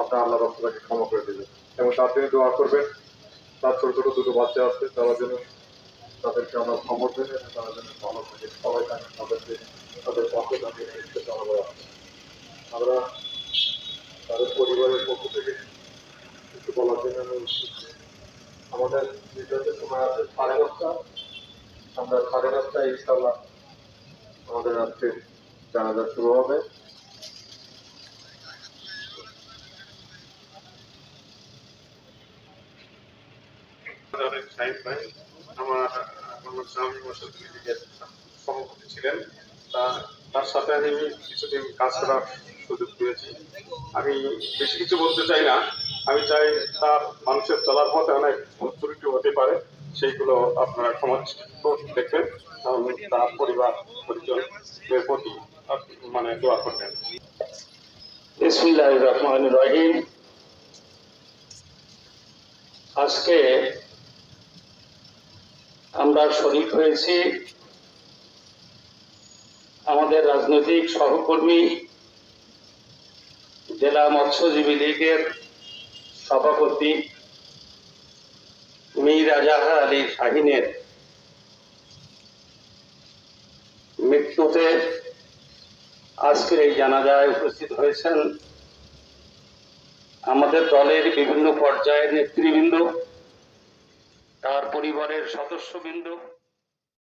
আপনার আল্লাহ রসুলাকে ক্ষমা করে দেবেন। এবং তার জন্য দোয়া করবেন। তার ছোট ছোট দুটো বাচ্চা আছে, তারা যেন তাদেরকে আমরা খবর এবং তারা যেন ভালো থাকে। সবাই থাকে তাদেরকে, তাদের পক্ষে তাদের জানাব আমরা তাদের পরিবারের পক্ষ থেকে কিছু বলার জন্য আমি যে আমাদের নির্ধারিত সময় আছে সাড়ে দশটা। আমরা সাড়ে দশটায় ইনশাল্লাহ আমাদের আজকে জানাজা শুরু হবে। অনেক আমার আমার স্বামী ছিলেন। তার সাথে আমি কিছুদিন কাজ করার সুযোগ পেয়েছি। আমি বেশি কিছু বলতে চাই না। আমি চাই তার মানুষের চলার পথে অনেক ত্রুটি হতে পারে। সেইগুলো আপনারা ক্ষমা দেখবেন। তার পরিবার পরিজনের প্রতি মানে দোয়া করবেন। বিসমিল্লাহ রহমান রহিম। আজকে আমরা শরিক হয়েছি। আমাদের রাজনৈতিক সহকর্মী জেলা মৎস্যজীবী লীগের সভাপতি মীর আজাহার আলী শাহিনের মৃত্যুতে আজকের এই জানাজায় উপস্থিত হয়েছেন আমাদের দলের বিভিন্ন পর্যায়ের নেতৃবৃন্দ। পরিবারের সদস্যবৃন্দ